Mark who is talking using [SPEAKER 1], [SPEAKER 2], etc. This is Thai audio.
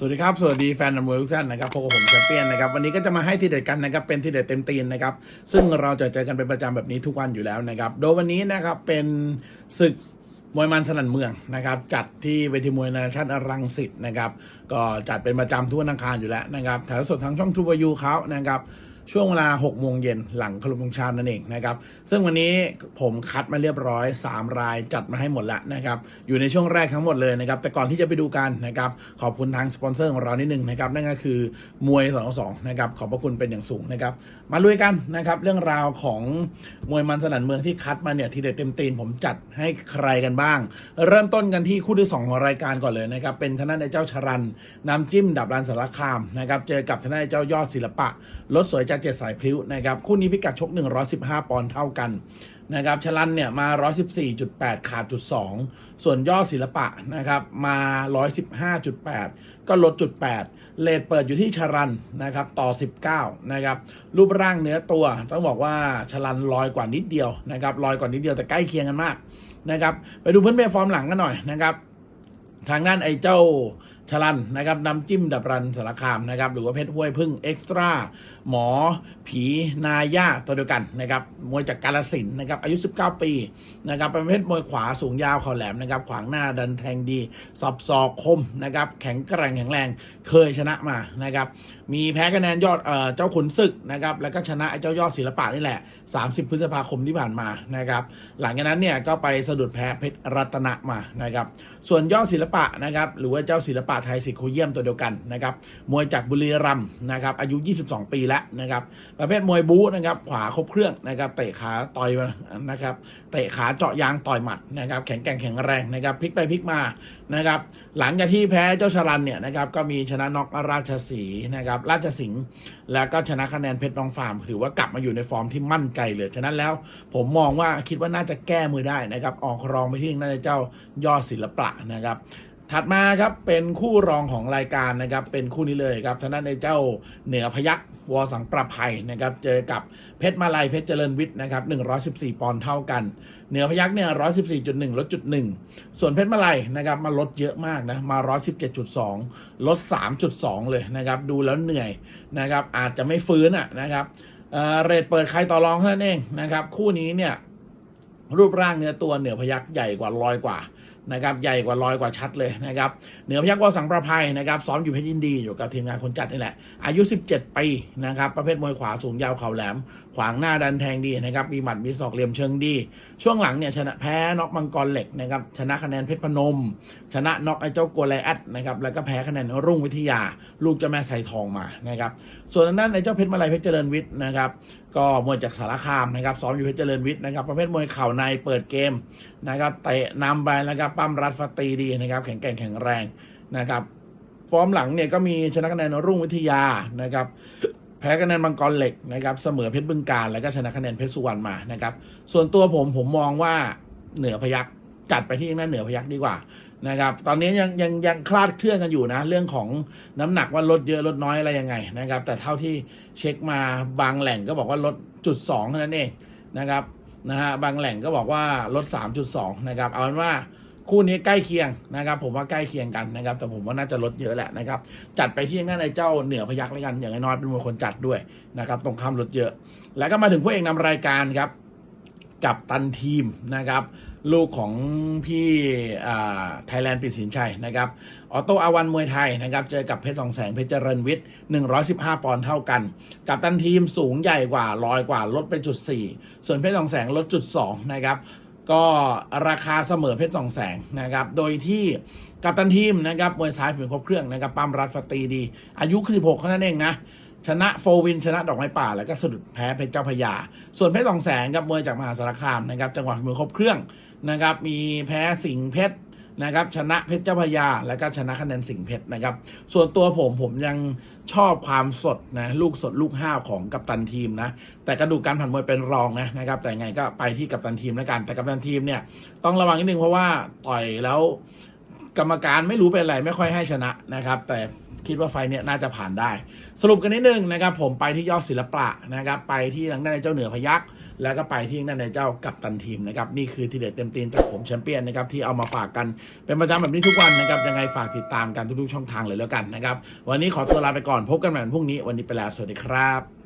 [SPEAKER 1] สวัสดีครับ สวัสดีแฟนมวยทุกท่านนะครับพบกับผมแชมเปี้ยนนะครับ วันนี้ก็จะมาให้ทีเด็ดกันนะครับ เป็นทีเด็ดเต็มตีนนะครับ ซึ่งเราจะเจอกันเป็นประจำแบบนี้ทุกวันอยู่แล้วนะครับ โดยวันนี้นะครับเป็นศึกมวยมันสนั่นเมืองนะครับ จัดที่เวทีมวยนานาชาติรังสิตนะครับ ก็จัดเป็นประจำทุกวันอังคารอยู่แล้วนะครับถ่ายสดทางช่องทูวายูเขานะครับ ช่วงเวลา 6 โมงเย็นหลังคารพธงชาตินั่นเองนะครับ ซึ่งวันนี้ผมคัดมาเรียบร้อย 3 รายจัดมาให้หมดแล้วนะครับ อยู่ในช่วงแรกทั้งหมดเลยนะครับ แต่ก่อนที่จะไปดูกันนะครับ ขอบคุณทางสปอนเซอร์ของเรานิดนึงนะครับ นั่นก็คือมวย2อสองนะครับ ขอบพระคุณเป็นอย่างสูงนะครับ มาลุยกันนะครับ เรื่องราวของมวยมันสนั่นเมืองที่คัดมาเนี่ยทีเด็ดเต็มตีนผมจัดให้ใครกันบ้าง เริ่มต้นกันที่คู่ที่สองของรายการก่อนเลยนะครับ เป็นทนายเจ้าชรันน้ำจิ้มดับรันสารคามนะครับ เจอกับทนายเจ้ายอดศิลปะรถสวยจากเจ็ดสายพลิ้วนะครับคู่นี้พิกัดชก 115 ปอนด์เท่ากันนะครับชลันเนี่ยมา 114.8 ขาดจุด 2 ส่วนยอดศิลปะนะครับมา 115.8 ก็ลดจุด 8 เลทเปิดอยู่ที่ชรันนะครับต่อ 19 นะครับรูปร่างเนื้อตัว ต้องบอกว่าชลันลอยกว่านิดเดียวนะครับลอยกว่านิดเดียวแต่ใกล้เคียงกันมากนะครับไปดูเพื่อนเบฟอร์มหลังกันหน่อยนะครับทางด้านไอ้เจ้า ชลันนะครับน้ำจิ้มดับรันสารคามนะครับหรือว่าเพชรห้วยพึ่งเอ็กซ์ตร้าหมอ ผีนาย่าตัวเดียวกันนะครับมวยจากกาลสินนะครับอายุ 19 ปีนะครับเป็นเพศมวยขวาสูงยาวเข่าแหลมนะครับขวางหน้าดันแทงดีสับศอกคมนะครับแข็งแกร่งแข็งแรงเคยชนะมานะครับมีแพ้คะแนนยอดเอ่อเจ้าขุนศึกนะครับแล้วก็ชนะไอ้เจ้ายอดศิลปะนี่แหละ 30 พฤษภาคมที่ผ่านมานะครับหลังจากนั้นเนี่ยก็ไปสะดุดแพ้เพชรรัตนะมานะครับส่วนยอดศิลปะนะครับหรือว่าเจ้าศิลปะไทยสิทธิ์โคเยี่ยมตัวเดียวกันนะครับมวยจากบุรีรัมย์นะครับอายุ 22 ปีแล้วนะครับประเภทมวยบู๊นะครับขวาครบเครื่องนะครับเตะขาต่อยนะครับเตะขาเจาะยางต่อยหมัดนะครับแข็งแกร่งแข็งแรงนะครับพลิกไปพลิกมานะครับหลังจากที่แพ้เจ้าชรันเนี่ยนะครับก็มีชนะน็อกราชสีนะครับราชสิงห์แล้วก็ชนะคะแนนเพชรน้องฟาร์มถือว่ากลับมาอยู่ในฟอร์มที่มั่นใจเลยฉะนั้นแล้วผมมองว่าคิดว่าน่าจะแก้มือได้นะครับออกรองไปที่น่าจะเจ้ายอดศิลปะนะครับ ถัดมาครับเป็นคู่รองของรายการนะครับเป็นคู่นี้เลยครับทางด้านในเจ้าเหนือพยักวอสังประภัยนะครับเจอกับเพชรมาลัยเพชรเจริญวิทย์นะครับ114 ปอนด์เท่ากัน เหนือพยักเนี่ย114.1 ลดจุด1ส่วนเพชรมาลัยนะครับมาลดเยอะมากนะมา 117.2 ลด 3.2 เลยนะครับดูแล้วเหนื่อยนะครับอาจจะไม่ฟื้นอะนะครับเออเรทเปิดใครต่อรองเท่านั้นเองนะครับคู่นี้เนี่ยรูปร่างเนื้อตัวเหนือพยักใหญ่กว่าลอยกว่า นะครับใหญ่กว่าลอยกว่าชัดเลยนะครับเหนือพยักวสังประภัยนะครับซ้อมอยู่เพชรยินดีอยู่กับทีมงานคนจัดนี่แหละ อายุ 17 ปีนะครับประเภทมวยขวาสูงยาวเข่าแหลม ขวางหน้าดันแทงดีนะครับมีหมัดมีศอกเหลี่ยมเชิงดี ช่วงหลังเนี่ยชนะแพ้น็อกมังกรเหล็กนะครับชนะคะแนนเพชรพนม ชนะน็อกไอ้เจ้าโกไลแอดนะครับแล้วก็แพ้คะแนนรุ่งวิทยา ลูกเจ้าแม่ไซทองมานะครับส่วนทางด้นไอ้เจ้าเพชรมาลัยเพชรเจริญวิทย์นะครับก็มวยจากสารคามนะครับซ้อมอยู่เพชรเจริญวิทย์นะครับประเภทมวยเข่าในเปิดเกมนะครับเตะนำไปแล้วก็ปั้มรัดฟัดตีดีนะครับ แข็งแกร่งแข็งแรงนะครับ ฟอร์มหลังเนี่ยก็มีชนะคะแนนรุ่งวิทยานะครับ แพ้คะแนนมังกรเหล็กนะครับ เสมอเพชรบึงการ แล้วก็ชนะคะแนนเพชรสุวรรณมานะครับ ส่วนตัวผมผมมองว่าเหนือพยักจัดไปที่นั่นเหนือพยักดีกว่านะครับ ตอนนี้ยังยังยังคลาดเคลื่อนกันอยู่นะ เรื่องของน้ำหนักว่าลดเยอะลดน้อยอะไรยังไงนะครับ แต่เท่าที่เช็คมาบางแหล่งก็บอกว่าลดจุดสองเท่านั้นเองนะครับนะฮะบางแหล่งก็บอกว่าลด 3.2 นะครับ เอาเป็นว่า คู่นี้ใกล้เคียงนะครับ ผมว่าใกล้เคียงกันนะครับ แต่ผมว่าน่าจะลดเยอะแหละนะครับ จัดไปที่นั่นไอ้เจ้าเหนือพยักแล้วกัน อย่างน้อยเป็นมวยคนจัดด้วยนะครับ ตรงข้ามลดเยอะ แล้วก็มาถึงผู้เอกนำรายการครับ กับตันทีมนะครับ ลูกของพี่ไทยแลนด์ปิดสินชัยนะครับออโต้อาวันมวยไทยนะครับ เจอกับเพชรสองแสงเพชรเจริญวิทย์115 ปอนด์เท่ากัน กับตันทีมสูงใหญ่กว่าลอยกว่าลดไปจุด4ส่วนเพชรสองแสงลดจุด2นะครับ ก็ราคาเสมอเพชรสองแสงนะครับ โดยที่กัปตันทีมนะครับมวยซ้ายฝีมือครบเครื่องนะครับปั้มรัดฟตีดี อายุ16เท่านั้นเองนะชนะโฟวินชนะดอกไม้ป่า แล้วก็สะดุดแพ้เพชรเจ้าพยา ส่วนเพชรสองแสงกับมวยจากมหาสารคามนะครับจังหวะฝีมือครบเครื่องนะครับมีแพ้สิงห์เพชร นะครับชนะเพชรเจ้าพยา และก็ชนะคะแนนสิงห์เพชรนะครับ ส่วนตัวผมผมยังชอบความสดนะลูกสดลูกห้าวของกัปตันทีมนะแต่กระดูกการผ่านมวยเป็นรองนะนะครับ แต่ไงก็ไปที่กัปตันทีมแล้วกัน แต่กัปตันทีมเนี่ยต้องระวังนิดนึงเพราะว่าต่อยแล้ว กรรมการไม่รู้เป็นอะไรไม่ค่อยให้ชนะนะครับ แต่คิดว่าไฟเนี่ยน่าจะผ่านได้ สรุปกันนิดนึงนะครับ ผมไปที่ยอดศิลปะนะครับ ไปที่ทางด้านในเจ้าเหนือพยักแล้วก็ไปที่ทางด้านในเจ้ากัปตันทีมนะครับ นี่คือทีเด็ดเต็มตีนจากผมแชมเปี้ยนนะครับ ที่เอามาฝากกันเป็นประจำแบบนี้ทุกวันนะครับ ยังไงฝากติดตามกันทุกๆช่องทางเลยแล้วกันนะครับ วันนี้ขอตัวลาไปก่อนพบกันใหม่วันพรุ่งนี้วันนี้ไปแล้วสวัสดีครับ